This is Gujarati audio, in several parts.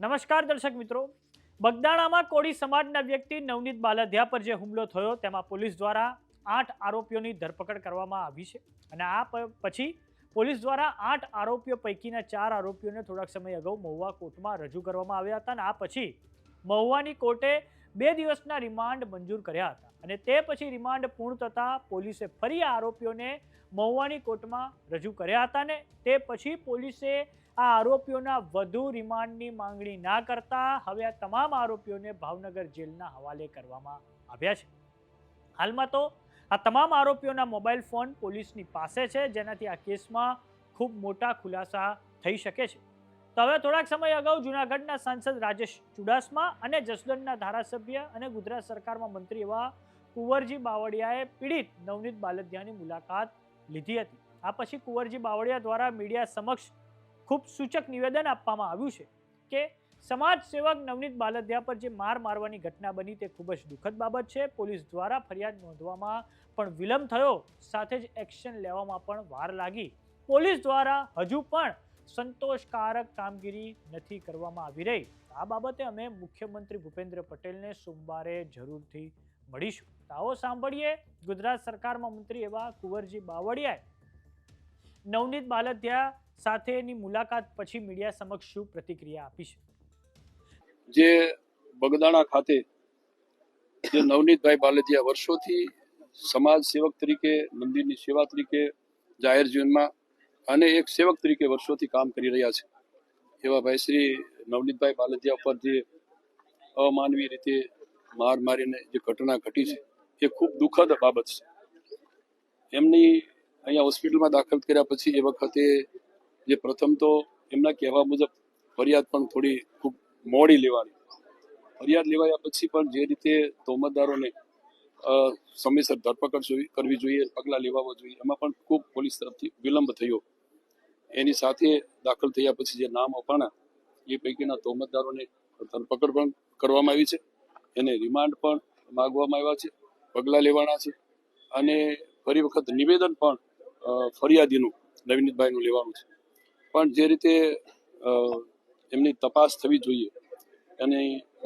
નમસ્કાર દર્શક મિત્રો. બગદાણામાં કોળી સમાજના વ્યક્તિ નવનીત બાલાધ્યા પર જે હુમલો થયો, તેમાં પોલીસ દ્વારા આઠ આરોપીઓની ધરપકડ કરવામાં આવી છે. અને આ પછી પોલીસ દ્વારા આઠ આરોપીઓ પૈકીના ચાર આરોપીઓને થોડાક સમય અગાઉ મહુવા કોર્ટમાં રજૂ કરવામાં આવ્યા હતા અને આ પછી મહુવાની કોર્ટે બે દિવસના રિમાન્ડ મંજૂર કર્યા હતા. અને તે પછી રિમાન્ડ પૂર્ણ થતાં પોલીસે ફરી આરોપીઓને મહુવાની કોર્ટમાં રજૂ કર્યા હતા ને તે પછી પોલીસે આ આરોપીઓના વધુ રિમાન્ડની માંગણી ના કરતા હવે આ તમામ આરોપીઓને ભાવનગર જેલના હવાલે કરવામાં આવ્યા છે. હાલમાં તો આ તમામ આરોપીઓના મોબાઈલ ફોન પોલીસની પાસે છે, જેનાથી આ કેસમાં ખૂબ મોટા ખુલાસા થઈ શકે છે. તો હવે થોડાક સમય અગાઉ જૂનાગઢના સાંસદ રાજેશ ચુડાસમા અને જસદણના ધારાસભ્ય અને ગુજરાત સરકારમાં મંત્રી એવા કુંવરજી બાવળિયાએ પીડિત નવનીત બાલદિયાની મુલાકાત લીધી હતી. આ પછી કુંવરજી બાવળિયા દ્વારા મીડિયા સમક્ષ ખૂબ સૂચક નિવેદન આપવામાં આવ્યું છે કે સમાજ સેવક નવનીત બાલદિયા પર જે માર મારવાની ઘટના બની તે ખૂબ જ દુઃખદ બાબત છે. પોલીસ દ્વારા ફરિયાદ નોંધવામાં પણ વિલંબ થયો. સાથે જ એક્શન લેવામાં પણ વાર લાગી. પોલીસ દ્વારા હજુ પણ સંતોષકારક કામગીરી નથી કરવામાં આવી રહી. આ બાબતે અમે મુખ્યમંત્રી ભૂપેન્દ્ર પટેલને સોમવારે જરૂરથી મળીશું. આવો સાંભળીએ. ગુજરાત સરકારમાં મંત્રી એવા કુંવરજી બાવળિયાએ નવનીત બાલધ્યા સાથેની મુલાકાત પછી મીડિયા સમક્ષ શું પ્રતિક્રિયા આપી છે? જે બગદાણા ખાતે જે નવનીતભાઈ બાલદિયા વર્ષોથી સમાજ સેવક તરીકે, મંદિરની સેવા તરીકે જાહેર જીવનમાં અને એક સેવક તરીકે વર્ષોથી કામ કરી રહ્યા છે. એવા ભાઈ શ્રી નવનીતભાઈ બાલદિયા ઉપર જે અમાનવી રીતે માર મારીને જે ઘટના ઘટી છે, એ ખૂબ દુઃખદ બાબત છે. એમની અહીંયા હોસ્પિટલમાં દાખલ કર્યા પછી એ વખતે જે પ્રથમ તો એમના કહેવા મુજબ ફરિયાદ પણ થોડી ખૂબ મોડી લેવાની ફરિયાદ લેવાયા પછી પણ જે રીતે તોમતદારોને સમયસર ધરપકડ કરવી જોઈએ, પગલાં લેવા જોઈએ, એમાં પણ ખૂબ પોલીસ તરફથી વિલંબ થયો. એની સાથે દાખલ થયા પછી જે નામ અપાણા, એ પૈકીના તોમતદારોને ધરપકડ પણ કરવામાં આવી છે. એને રિમાન્ડ પણ માગવામાં આવ્યા છે, પગલાં લેવાના છે. અને ફરી વખત નિવેદન પણ ફરિયાદીનું નવીનભાઈનું લેવાનું છે. પણ જે રીતે એમની તપાસ થવી જોઈએ અને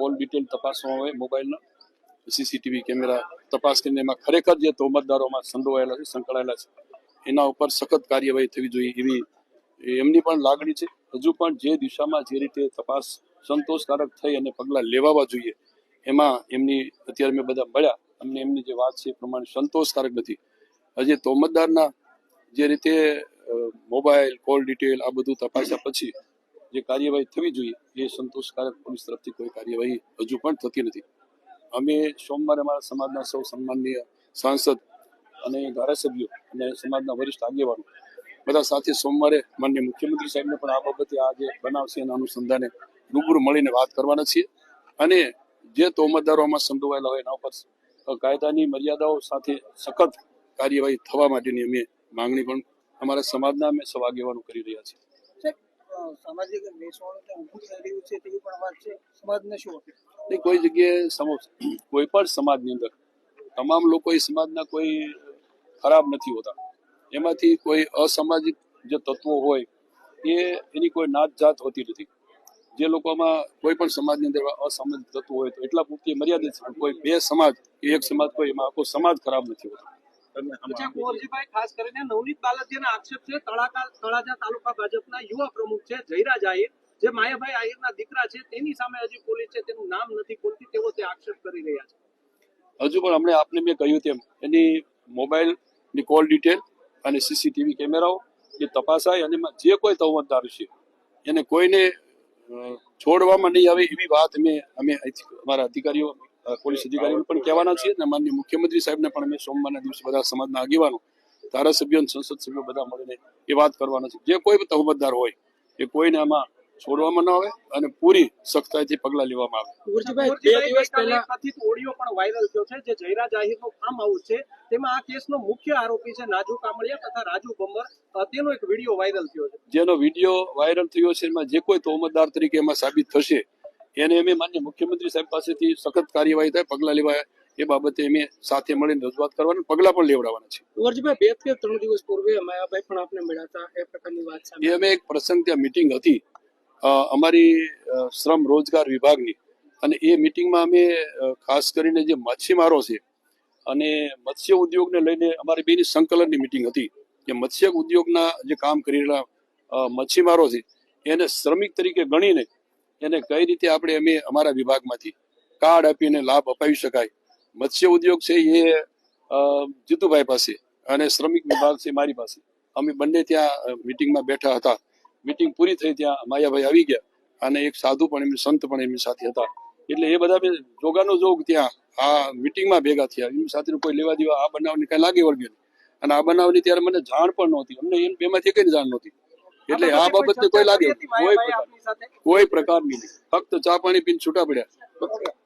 ઓલ ડિટેલ તપાસવામાં આવે, મોબાઈલના, સીસીટીવી કેમેરા તપાસ કરીને એમાં ખરેખર જે તોમતદારોમાં સંડોવાયેલા છે, સંકળાયેલા છે, એના ઉપર સખત કાર્યવાહી થવી જોઈએ એવી એમની પણ લાગણી છે. હજુ પણ જે દિશામાં જે રીતે તપાસ સંતોષકારક થઈ અને પગલાં લેવાવા જોઈએ, એમાં એમની અત્યારે મેં બધા મળ્યા, અમને એમની જે વાત છે એ પ્રમાણે સંતોષકારક નથી. હજી તોમતદારના જે રીતે મોબાઈલ, કોલ ડિટેલ આ બધું તપાસ્યા પછી જે કાર્યવાહી થવી જોઈએ એ સંતોષકારક પોલીસ તરફથી કોઈ કાર્યવાહી હજુ પણ થતી નથી. અમે સોમવારે અમારા સમાજના સૌ સન્માનનીય સાંસદ અને ધારાસભ્યો અને સમાજના વરિષ્ઠ આગેવાનો બધા સાથે સોમવારે માન્ય મુખ્યમંત્રી સાહેબને પણ આ બાબતે આ જે બનાવ એના અનુસંધાને રૂબરૂ મળીને વાત કરવાના છીએ. અને જે તોમતદારોમાં સંડોવાયેલા હોય એના ઉપર કાયદાની મર્યાદાઓ સાથે સખત કાર્યવાહી થવા માટેની અમે માંગણી પણ અમારા સમાજના અમે સૌ આગેવાનો કરી રહ્યા છીએ. સામાજિક નિશાળો ત્યાં ઊભું થઈ રહ્યું છે તેવી પણ વાત છે. સમાજને શું નહીં, કોઈ જગ્યાએ સમો કોઈ પણ સમાજની અંદર તમામ લોકો એ સમાજના કોઈ ખરાબ નથી હોતા. એમાંથી કોઈ અસામાજિક જે તત્વો હોય એ એની કોઈ નાત જાત હોતી નથી. જે લોકોમાં કોઈ પણ સમાજની અંદર અસામાજિક તત્વો હોય તો એટલા પૂરતી મર્યાદિત કોઈ બે સમાજ કે એક સમાજ કોઈ એમાં આખો સમાજ ખરાબ નથી હોતો. અચ્છા, ખાસ કરીને નવનીત બાલદિયાના આક્ષેપ છે તળાકા તળાજા તાલુકા ભાજપના યુવા પ્રમુખ છે જયરા જાહેર જે માયાભાઈ આહિરના દીકરા છે તેની સામે હજી પોલીસ છે તેનું નામ નથી ખોલતી તેવો તે આક્ષેપ કરી રહ્યા છે. હજુ પણ હમણાં આપને મેં કહ્યું તેમ એની મોબાઈલની કોલ ડિટેલ અને સીસીટીવી કેમેરાઓ એ તપાસાય અને જે કોઈ તવમતદાર છે એને કોઈને છોડવામાં નહીં આવે એવી વાત અમે અમે અમારા અધિકારીઓ પોલીસ અધિકારીઓ પણ કહેવાના છીએ અને માનનીય મુખ્યમંત્રી સાહેબને પણ અમે સોમવારના દિવસે બધા સમાજના આગેવાનો ધારાસભ્યો અને સંસદ સભ્યો બધા મળીને એ વાત કરવાના છે જે કોઈ તહમતદાર હોય એ કોઈને આમાં છોડવામાં ન આવે અને પૂરી સખ્તાઈથી પગલા લેવામાં આવે. બે દિવસ પહેલા કથિત ઓડિયો પણ વાયરલ થયો છે. જે જયરા જાહેરનો ફાર્મ હાઉસ છે તેમાં આ કેસનો મુખ્ય આરોપી છે નાજુ કામળિયા તથા રાજુ બમ્બર તેનો એક વીડિયો વાયરલ થયો છે. જેનો વીડિયો વાયરલ થયો છે એમાં જે કોઈ તોમતદાર તરીકે એમાં સાબિત થશે એને અમે માન્ય મુખ્યમંત્રી સાહેબ પાસેથી સખત કાર્યવાહી થાય પગલાં લેવાય એ બાબતે અમે સાથે મળીને રજૂઆત કરવાના પગલાં પણ લેવડાવવાના છે કુંવરજીભાઈ બે કે ત્રણ દિવસ પૂર્વે માયાભાઈ પણ આપને મળ્યા હતા એ પ્રકારની વાત એ અમે એક પ્રસંગ ત્યાં મિટિંગ હતી. અમારી શ્રમ રોજગાર વિભાગની. અને એ મિટિંગમાં અમે ખાસ કરીને જે મચ્છીમારો છે અને મત્સ્ય ઉદ્યોગને લઈને અમારી બેની સંકલનની મિટિંગ હતી. કે મત્સ્ય ઉદ્યોગના જે કામ કરી રહેલા મચ્છીમારો છે એને શ્રમિક તરીકે ગણીને એને કઈ રીતે આપણે અમે અમારા વિભાગમાંથી કાર્ડ આપીને લાભ અપાવી શકાય? મત્સ્ય ઉદ્યોગ છે એ જીતુભાઈ પાસે અને શ્રમિક વિભાગ છે મારી પાસે. અમે બંને ત્યાં મિટિંગમાં બેઠા હતા. મિટિંગ પૂરી થઈ ત્યાં માયાભાઈ આવી ગયા અને એક સાધુ પણ એમની સંત પણ એમની સાથે હતા. એટલે એ બધા જોગાનો જોગ ત્યાં આ મિટિંગમાં ભેગા થયા. એમની સાથે કોઈ લેવા દેવા આ બનાવની કઈ લાગે વળગે. અને આ બનાવની ત્યારે મને જાણ પણ નહોતી. અમને એમ બેમાંથી કઈ જાણ નહોતી. એટલે આ બાબતે કોઈ લાગે કોઈ કોઈ પ્રકારની નહીં. ફક્ત ચા પાણી પીને છૂટા પડ્યા.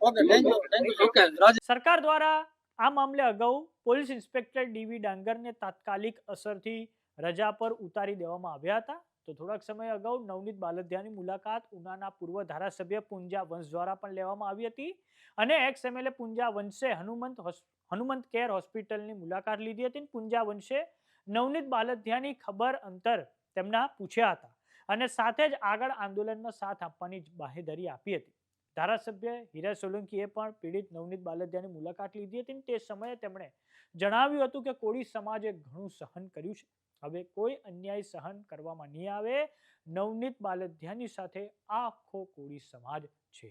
Okay thank you thank you okay રાજ સરકાર દ્વારા આ મામલે અગાઉ પોલીસ ઇન્સ્પેક્ટર ડીવી ડાંગરને તાત્કાલિક અસરથી રજા પર ઉતારી દેવામાં આવ્યા હતા. તો થોડાક સમય અગાઉ નવનીત બાલધ્યાની મુલાકાત ઉનાના પૂર્વ ધારાસભ્ય પુંજા વંશ દ્વારા પણ લેવામાં આવી હતી અને એક્સ એમએલએ પુંજા વંશે હનુમંત હનુમંત કેર હોસ્પિટલની મુલાકાત લીધી હતી અને પુંજા વંશે નવનીત બાલધ્યાની ખબર અંતર તેમના પૂછ્યા હતા અને સાથે જ આગળ આંદોલનમાં સાથ આપવાની બાહેધરી આપી હતી. ધારાસભ્ય હીરા સોલંકીએ પણ પીડિત નવનીત બાલદિયાની મુલાકાત લીધી હતી તે સમયે તેમણે જણાવ્યું હતું કે કોળી સમાજે ઘણું સહન કર્યું છે. હવે કોઈ અન્યાય સહન કરવામાં નહીં આવે. નવનીત બાલદિયાની સાથે આખો કોળી સમાજ છે.